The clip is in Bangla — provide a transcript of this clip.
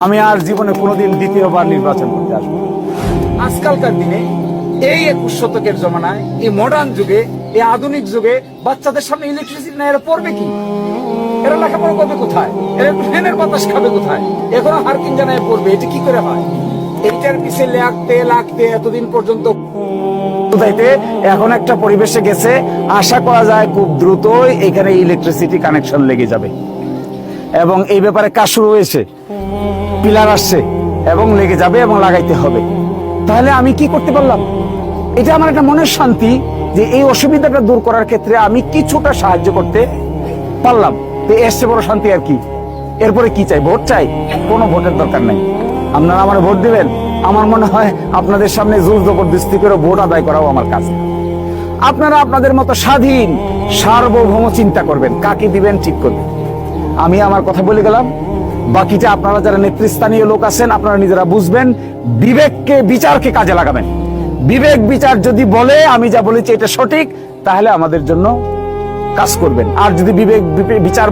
আমি আর জীবনে কোনোদিন দ্বিতীয়বার নির্বাচন করতে আসব আজকালকার দিনে এই একুশ শতকের জমানায় এই মডার্ন যুগে এই আধুনিক যুগে বাচ্চাদের সামনে ইলেকট্রিসিটি না এরা পড়বে কি? এরা লেখাপড়া করবে কোথায়? এরা ফ্যানের বাতাস খাবে কোথায়? এখনও হারকিন জানায় পড়বে এটা কি করে হয়? এইটার পিছে লাগতে লাগতে এতদিন পর্যন্ত বুঝাইতে এখন একটা পরিবেশে গেছে আশা করা যায় খুব দ্রুতই এখানে ইলেকট্রিসিটি কানেকশন লেগে যাবে। এবং এই ব্যাপারে কাজ শুরু হয়েছে। পিলার আসছে এবং লেগে যাবে এবং লাগাইতে হবে। তাহলে আমি কি করতে পারলাম? এটা আমার একটা মনের শান্তি যে এই অসুবিধাটা দূর করার ক্ষেত্রে আমি কিছুটা সাহায্য করতে পারলাম। তো চেয়ে বড় শান্তি আর কি? এরপরে কি চাই? ভোট চাই? কোনো ভোটের দরকার নাই। আপনারা আমার ভোট দিবেন? আমার মনে হয় আপনাদের সামনে জোর জবরদস্তি করে ভোট আদায় করাও আমার কাজ। আপনারা আপনাদের মতো স্বাধীন, সার্বভৌম চিন্তা করবেন। কাকে দিবেন? ঠিক করবেন। আমি আমার কথা বলে গেলাম। বাকিটা আপনারা যারা নেতৃস্থানীয় লোক আছেন, আপনারা নিজেরা বুঝবেন। বিবেককে, বিচারকে কাজে লাগাবেন। বিবেক, বিচার যদি বলে, আমি যা বলেছি এটা সঠিক, তাহলে আমাদের জন্য কাজ করবেন। আর যদি বিবেক বিবে- বিচার